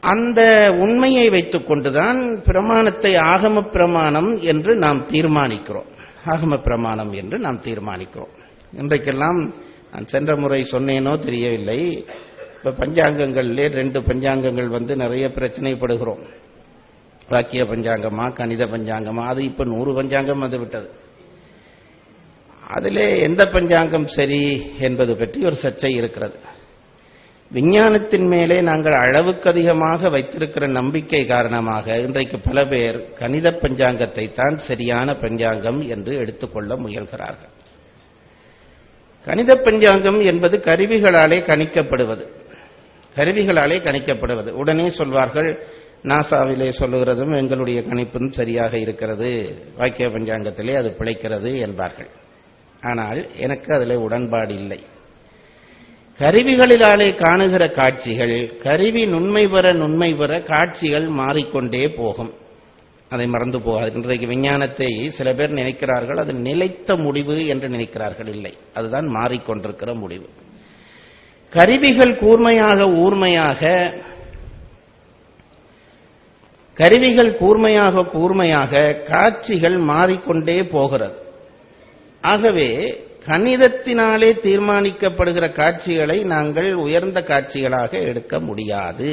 அந்த உண்மையை வைத்துக் கொண்டுதான் பிரமாணத்தை ஆகம பிரமாணம் என்று நாம் தீர்மானிக்கிறோம். ஆகம பிரமாணம் என்று நாம் தீர்மானிக்கிறோம். இன்றைக்கெல்லாம் நான் சென்ற முறை சொன்னேனோ தெரியவில்லை. இப்ப பஞ்சாங்கங்களிலே ரெண்டு பஞ்சாங்கங்கள் வந்து நிறைய பிரச்சனைப்படுகிறோம். வாக்கிய பஞ்சாங்கமா கணித பஞ்சாங்கமா அது இப்ப நூறு பஞ்சாங்கம் வந்து விட்டது அதிலே எந்த பஞ்சாங்கம் சரி என்பது பற்றி ஒரு சர்ச்சை இருக்கிறது. விஞ்ஞானத்தின் மேலே நாங்கள் அளவுக்கு அதிகமாக வைத்திருக்கிற நம்பிக்கை காரணமாக இன்றைக்கு பல பேர் கணித பஞ்சாங்கத்தை தான் சரியான பஞ்சாங்கம் என்று எடுத்துக்கொள்ள முயல்கிறார்கள். கணித பஞ்சாங்கம் என்பது கருவிகளாலே கணிக்கப்படுவது. கருவிகளாலே கணிக்கப்படுவது. உடனே சொல்வார்கள் நாசாவிலே சொல்லுகிறதும் எங்களுடைய கணிப்பும் சரியாக இருக்கிறது வாக்கிய பஞ்சாங்கத்திலே அது பிழைக்கிறது என்பார்கள். ஆனால் எனக்கு அதில் உடன்பாடு இல்லை. கருவிகளிலாலே காணுகிற காட்சிகள் கருவி நுண்மை பெற நுண்மை பெற காட்சிகள் மாறிக்கொண்டே போகும். அதை மறந்து போகாது. இன்றைக்கு விஞ்ஞானத்தை சில பேர் நினைக்கிறார்கள் அது நிலைத்த முடிவு என்று நினைக்கிறார்கள். இல்லை அதுதான் மாறிக்கொண்டிருக்கிற முடிவு. கருவிகள் கூர்மையாக ஊர்மையாக கருவிகள் கூர்மையாக கூர்மையாக காட்சிகள் மாறிக்கொண்டே போகிறது. ஆகவே கணிதத்தினாலே தீர்மானிக்கப்படுகிற காட்சிகளை நாங்கள் உயர்ந்த காட்சிகளாக எடுக்க முடியாது.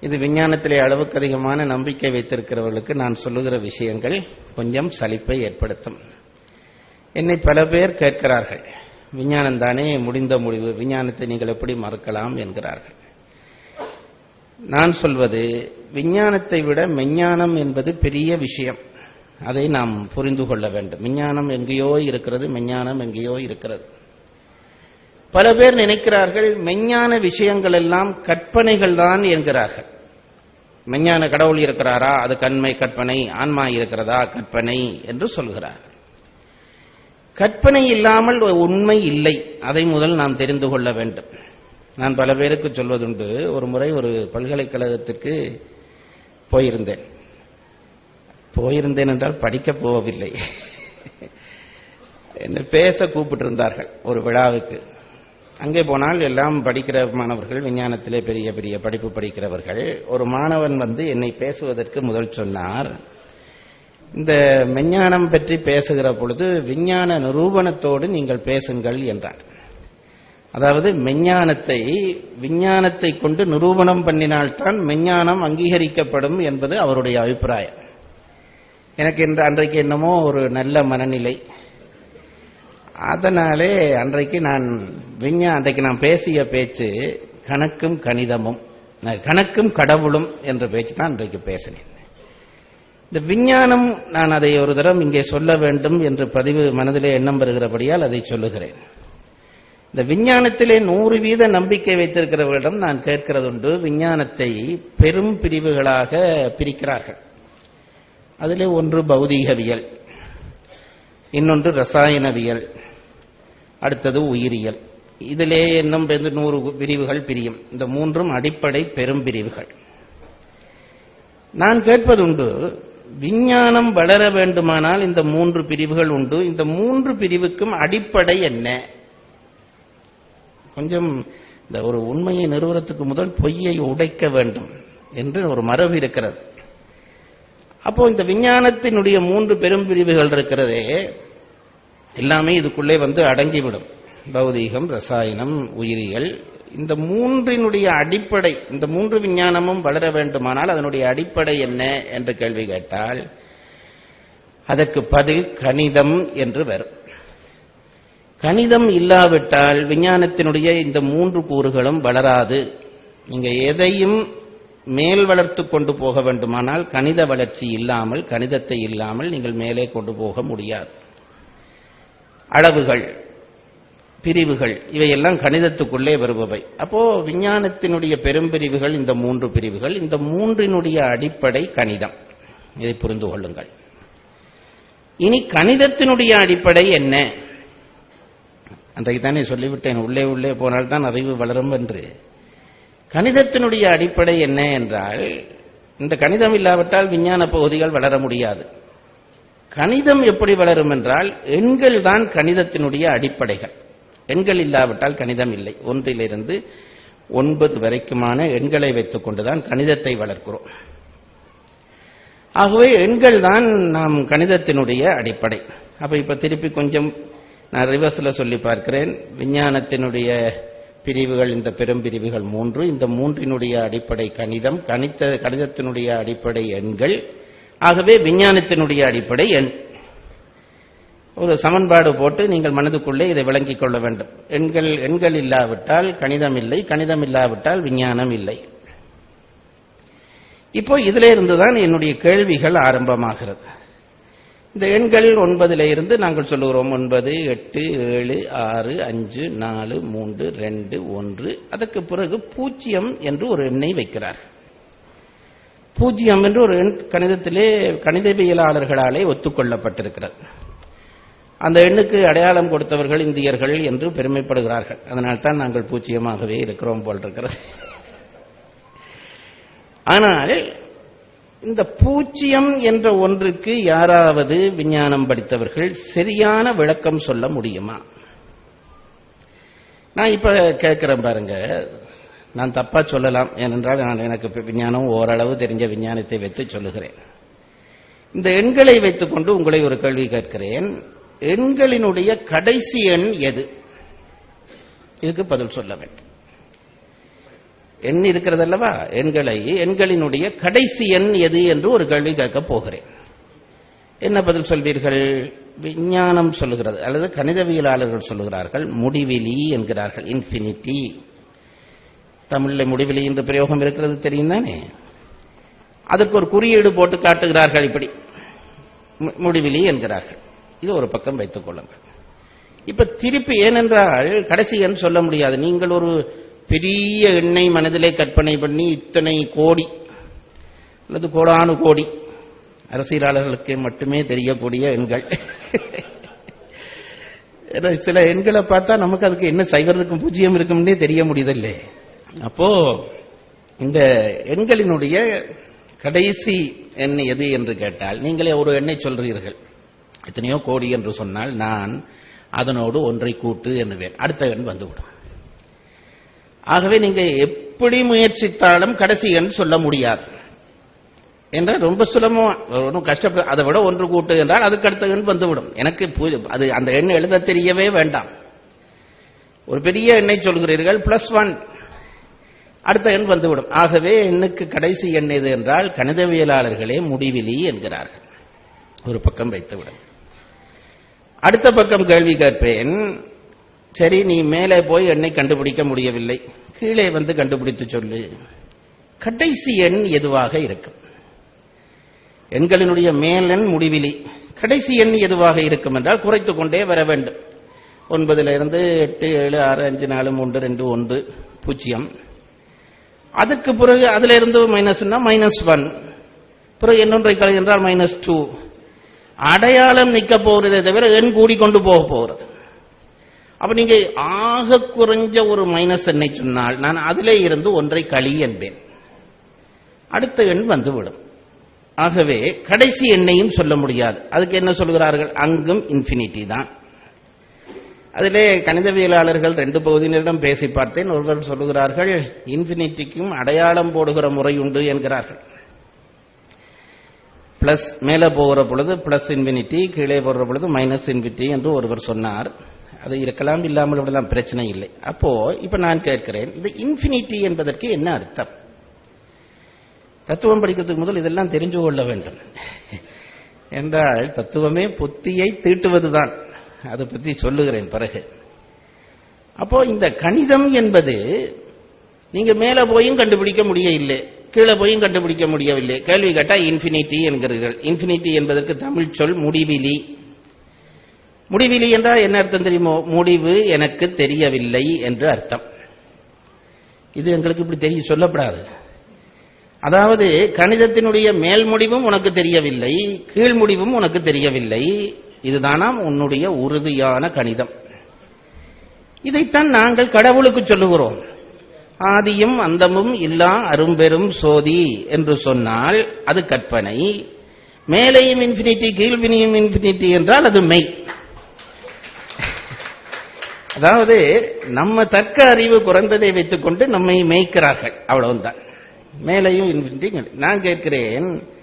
இது விஞ்ஞானத்திலே அளவுக்கு அதிகமான நம்பிக்கை வைத்திருக்கிறவர்களுக்கு நான் சொல்லுகிற விஷயங்கள் கொஞ்சம் சலிப்பை ஏற்படுத்தும். என்னை பல பேர் கேட்கிறார்கள் விஞ்ஞானம் தானே முடிந்த முடிவு விஞ்ஞானத்தை நீங்கள் எப்படி மறுக்கலாம்? என்கிறார்கள். நான் சொல்வது விஞ்ஞானத்தை விட மெஞ்ஞானம் என்பது பெரிய விஷயம். அதை நாம் புரிந்து கொள்ள வேண்டும். விஞ்ஞானம் எங்கேயோ இருக்கிறது மெஞ்ஞானம் எங்கேயோ இருக்கிறது. பல பேர் நினைக்கிறார்கள் மெஞ்ஞான விஷயங்கள் எல்லாம் கற்பனைகள் தான் என்கிறார்கள். மெஞ்ஞான கடவுள் இருக்கிறாரா? அது கண்மை கற்பனை ஆன்மா இருக்கிறதா? கற்பனை என்று சொல்கிறார் கற்பனை இல்லாமல் உண்மை இல்லை. அதை முதல் நாம் தெரிந்து கொள்ள வேண்டும். நான் பல பேருக்கு சொல்வதுண்டு. ஒரு முறை ஒரு பல்கலைக்கழகத்திற்கு போயிருந்தேன். போயிருந்தேன் என்றால் படிக்க போகவில்லை என்ன பேச கூப்பிட்டிருந்தார்கள் ஒரு விழாவுக்கு. அங்கே போனால் எல்லாம் படிக்கிற மாணவர்கள் விஞ்ஞானத்திலே பெரிய பெரிய படிப்பு படிக்கிறவர்கள். ஒரு மாணவன் வந்து என்னை பேசுவதற்கு முதல் சொன்னார். இந்த விஞ்ஞானம் பற்றி பேசுகிற பொழுது விஞ்ஞான நிரூபணத்தோடு நீங்கள் பேசுங்கள் என்றார். அதாவது மெஞ்ஞானத்தை விஞ்ஞானத்தை கொண்டு நிரூபணம் பண்ணினால்தான் மெஞ்ஞானம் அங்கீகரிக்கப்படும் என்பது அவருடைய அபிப்பிராயம். எனக்கு என்று அன்றைக்கு என்னமோ ஒரு நல்ல மனநிலை. அதனாலே அன்றைக்கு நான் விஞ்ஞா அன்றைக்கு நான் பேசிய பேச்சு கணக்கும் கணிதமும் கணக்கும் கடவுளும் என்ற பேச்சு தான் அன்றைக்கு பேசினேன். இந்த விஞ்ஞானம் நான் அதை ஒரு தரம் இங்கே சொல்ல வேண்டும் என்று பதிவு மனதிலே எண்ணம் வருகிறபடியால் அதை சொல்லுகிறேன். இந்த விஞ்ஞானத்திலே நூறு வீத நம்பிக்கை வைத்திருக்கிறவர்களிடம் நான் கேட்கிறதுண்டு விஞ்ஞானத்தை பெரும் பிரிவுகளாக பிரிக்கிறார்கள். அதிலே ஒன்று பௌதீகவியல் இன்னொன்று ரசாயனவியல் அடுத்தது உயிரியல். இதிலே இன்னும் வெந்து நூறு பிரிவுகள் பிரியும். இந்த மூன்றும் அடிப்படை பெரும் பிரிவுகள். நான் கேட்பதுண்டு விஞ்ஞானம் வளர வேண்டுமானால் இந்த மூன்று பிரிவுகள் உண்டு. இந்த மூன்று பிரிவுக்கும் அடிப்படை என்ன? கொஞ்சம் இந்த ஒரு உண்மையை நிறுவனத்துக்கு முதல் பொய்யை உடைக்க வேண்டும் என்று ஒரு மரபு இருக்கிறது. அப்போ இந்த விஞ்ஞானத்தினுடைய மூன்று பெரும் பிரிவுகள் இருக்கிறதே எல்லாமே இதுக்குள்ளே வந்து அடங்கிவிடும். பௌதீகம் ரசாயனம் உயிரியல். இந்த மூன்றினுடைய அடிப்படை இந்த மூன்று விஞ்ஞானமும் வளர வேண்டுமானால் அதனுடைய அடிப்படை என்ன என்று கேள்வி கேட்டால் அதற்கு பதில் கணிதம் என்று வரும் கணிதம் இல்லாவிட்டால் விஞ்ஞானத்தினுடைய இந்த மூன்று கூறுகளும் வளராது. நீங்க எதையும் மேல் வளர்த்து கொண்டு போக வேண்டுமானால் கணித வளர்ச்சி இல்லாமல் கணிதத்தை இல்லாமல் நீங்கள் மேலே கொண்டு போக முடியாது. அளவுகள் பிரிவுகள் இவையெல்லாம் கணிதத்துக்குள்ளே வருபவை. அப்போ விஞ்ஞானத்தினுடைய பெரும்பிரிவுகள் இந்த மூன்று பிரிவுகள். இந்த மூன்றினுடைய அடிப்படை கணிதம். இதை புரிந்து கொள்ளுங்கள். இனி கணிதத்தினுடைய அடிப்படை என்ன? அன்றைக்கு தானே சொல்லிவிட்டேன். உள்ளே உள்ளே போனால் தான் அறிவு வளரும் என்று. கணிதத்தினுடைய அடிப்படை என்ன என்றால் இந்த கணிதம் இல்லாவிட்டால் விஞ்ஞான பகுதிகள் வளர முடியாது. கணிதம் எப்படி வளரும் என்றால் எண்கள் தான் கணிதத்தினுடைய அடிப்படைகள். எண்கள் இல்லாவிட்டால் கணிதம் இல்லை. ஒன்றிலிருந்து ஒன்பது வரைக்குமான எண்களை வைத்துக் கொண்டுதான் கணிதத்தை வளர்க்கிறோம். ஆகவே எண்கள் தான் நாம் கணிதத்தினுடைய அடிப்படை. அப்ப இப்ப திருப்பி கொஞ்சம் நான் ரிவர்ஸ்ல சொல்லி பார்க்கிறேன். விஞ்ஞானத்தினுடைய பிரிவுகள் இந்த பெரும் பிரிவுகள் மூன்று. இந்த மூன்றினுடைய அடிப்படை கணிதம் கணித்த கணிதத்தினுடைய அடிப்படை எண்கள். ஆகவே விஞ்ஞானத்தினுடைய அடிப்படை எண். ஒரு சமன்பாடு போட்டு நீங்கள் மனதுக்குள்ளே இதை விளங்கிக் கொள்ள வேண்டும். எண்கள் எண்கள் இல்லாவிட்டால் கணிதம் இல்லை கணிதம் இல்லாவிட்டால் விஞ்ஞானம் இல்லை. இப்போ இதிலே இருந்துதான் என்னுடைய கேள்விகள் ஆரம்பமாகிறது. இந்த எண்கள் ஒன்பதுல இருந்து நாங்கள் சொல்லுகிறோம் ஒன்பது எட்டு ஏழு ஆறு அஞ்சு நாலு மூன்று ரெண்டு ஒன்று. அதற்கு பிறகு பூஜ்ஜியம் என்று ஒரு எண்ணை வைக்கிறார். பூஜ்ஜியம் என்று ஒரு எண் கணிதத்திலே கணிதவியலாளர்களாலே ஒத்துக்கொள்ளப்பட்டிருக்கிறது. அந்த எண்ணுக்கு அடையாளம் கொடுத்தவர்கள் இந்தியர்கள் என்று பெருமைப்படுகிறார்கள். அதனால்தான் நாங்கள் பூஜ்ஜியமாகவே இருக்கிறோம் போல் இருக்கிறது. ஆனால் இந்த பூஜ்ஜியம் என்ற ஒன்றுக்கு யாராவது விஞ்ஞானம் படித்தவர்கள் சரியான விளக்கம் சொல்ல முடியுமா? நான் இப்ப கேட்கிறேன் பாருங்க. நான் தப்பா சொல்லலாம். ஏனென்றால் நான் எனக்கு விஞ்ஞானம் ஓரளவு தெரிஞ்ச விஞ்ஞானத்தை வைத்து சொல்லுகிறேன். இந்த எண்களை வைத்துக்கொண்டு உங்களை ஒரு கேள்வி கேட்கிறேன். எண்களினுடைய கடைசி எண் எது? இதுக்கு பதில் சொல்ல வேண்டும். எண் இருக்கிறது அல்லவா எண்களை எண்களினுடைய கடைசி எண் எது என்று ஒரு கேள்வி கேட்கப் போகிறேன். என்ன பதில் சொல்வீர்கள்? விஞ்ஞானம் சொல்லுகிறது அல்லது கணிதவியலாளர்கள் சொல்லுகிறார்கள் முடிவிலி என்கிறார்கள் இன்ஃபினிட்டி தமிழில் முடிவிலி என்று பிரயோகம் இருக்கிறது தெரியும் தானே? அதற்கு ஒரு குறியீடு போட்டு காட்டுகிறார்கள் இப்படி. முடிவிலி என்கிறார்கள். இது ஒரு பக்கம் வைத்துக் கொள்ளுங்கள். இப்ப திருப்பி ஏனென்றால் கடைசி எண் சொல்ல முடியாது. நீங்கள் ஒரு பெரிய எண்ணை மனதிலே கற்பனை பண்ணி இத்தனை கோடி அல்லது கோடானு கோடி அரசியலாளர்களுக்கு மட்டுமே தெரியக்கூடிய எண்கள். சில எண்களை பார்த்தா நமக்கு அதுக்கு என்ன சைவர் இருக்கும் பூஜ்ஜியம் இருக்கும்னே தெரிய முடியதில்லை அப்போ இந்த எண்களினுடைய கடைசி எண் எது என்று கேட்டால் நீங்களே ஒரு எண்ணை சொல்றீர்கள். எத்தனையோ கோடி என்று சொன்னால் நான் அதனோடு ஒன்றை கூட்டு என்னுவேன் அடுத்த எண் வந்துவிடும். ஆகவே நீங்க எப்படி முயற்சித்தாலும் கடைசி என்று சொல்ல முடியாது. என்ற ரொம்ப சுலபமா ஒன்றும் கஷ்டப்பட அதை விட ஒன்று கூட்டு என்றால் அதுக்கு அடுத்த எண் வந்துவிடும். எனக்கு அது அந்த எண் எழுத தெரியவே வேண்டாம். ஒரு பெரிய எண்ணை சொல்கிறீர்கள் பிளஸ் ஒன் அடுத்த எண் வந்துவிடும். ஆகவே எண்ணுக்கு கடைசி எண் எது என்றால் கணிதவியலாளர்களே முடிவிலி என்கிறார்கள். ஒரு பக்கம் வைத்துவிடும். அடுத்த பக்கம் கேள்வி கேட்பேன் சரி நீ மேலே போய் எண்ணை கண்டுபிடிக்க முடியவில்லை. கீழே வந்து கண்டுபிடித்து சொல்லு. கடைசி எண் எதுவாக இருக்கும்? எண்களினுடைய மேலெண் முடிவிலி. கடைசி எண் எதுவாக இருக்கும் என்றால் குறைத்து கொண்டே வர வேண்டும். ஒன்பதுல இருந்து எட்டு ஏழு ஆறு அஞ்சு நாலு மூன்று ரெண்டு ஒன்று பூஜ்ஜியம். அதுக்கு பிறகு அதுல இருந்து மைனஸ்னா மைனஸ் ஒன் பிறகு இன்னொன்றை கழு என்றால் மைனஸ் டூ அடையாளம் நிக்க போகிறதே தவிர எண் கூடிக்கொண்டு போக போகிறது. அப்ப நீங்க ஆக குறைஞ்ச ஒரு மைனஸ் எண்ணை சொன்னால் நான் அதிலே இருந்து ஒன்றை களி என்பேன். அடுத்த எண் வந்துவிடும். ஆகவே கடைசி எண்ணையும் சொல்ல முடியாது. அதுக்கு என்ன சொல்கிறார்கள்? அங்கும் இன்ஃபினிட்டி தான். அதிலே கணிதவியலாளர்கள் ரெண்டு பகுதியினரிடம் பேசி பார்த்தேன். ஒருவர் சொல்லுகிறார்கள் இன்ஃபினிட்டிக்கும் அடையாளம் போடுகிற முறை உண்டு என்கிறார்கள். பிளஸ் மேலே போகிற பொழுது பிளஸ் இன்ஃபினிட்டி கீழே போகிற பொழுது மைனஸ் இன்ஃபினிட்டி என்று ஒருவர் சொன்னார். அது இருக்கலாம் இல்லாமல் விடலாம் பிரச்சனை இல்லை. அப்போ இப்ப நான் கேட்கிறேன் இந்த இன்ஃபினிட்டி என்பதற்கு என்ன அர்த்தம்? தத்துவம் படிக்கிறதுக்கு முதல் இதெல்லாம் தெரிஞ்சு கொள்ள வேண்டும். என்றால் தத்துவமே புத்தியை தீட்டுவதுதான். அதை பற்றி சொல்லுகிறேன் பிறகு. அப்போ இந்த கணிதம் என்பது நீங்க மேல போயும் கண்டுபிடிக்க முடியவில்லை கீழே போயும் கண்டுபிடிக்க முடியவில்லை. கேள்வி கேட்டா இன்ஃபினிட்டி என்கிறீர்கள். இன்ஃபினிட்டி என்பதற்கு தமிழ் சொல் முடிவிலி. முடிவிலி என்றால் என்ன அர்த்தம் தெரியுமோ? முடிவு எனக்கு தெரியவில்லை என்று அர்த்தம். இது எங்களுக்கு இப்படி தெரிய சொல்லப்படாது. அதாவது கணிதத்தினுடைய மேல் முடிவும் உனக்கு தெரியவில்லை கீழ் முடிவும் உனக்கு தெரியவில்லை. இதுதானாம் உன்னுடைய உறுதியான கணிதம். இதைத்தான் நாங்கள் கடவுளுக்கு சொல்லுகிறோம். ஆதியும் அந்தமும் இல்லா அரும்பெரும் சோதி என்று சொன்னால் அது கற்பனை. மேலையும் இன்ஃபினிட்டி கீழ்வினியும் இன்ஃபினிட்டி என்றால் அது மெய். அதாவது நம்ம தர்க்க அறிவு குறைந்ததை வைத்துக்கொண்டு நம்மை மேய்க்கிறார்கள். அவ்வளவுதான். மேலையும் இன்ஃபினிட்டி நான் கேட்கிறேன்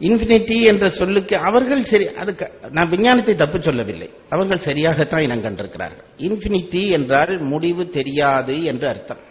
இன்ஃபினிட்டி என்ற சொல்லுக்கு அவர்கள் சரி அதுக்கு நான் விஞ்ஞானத்தை தப்பு சொல்லவில்லை. அவர்கள் சரியாகத்தான் இனம் கண்டிருக்கிறார்கள். இன்ஃபினிட்டி என்றால் முடிவு தெரியாது என்று அர்த்தம்.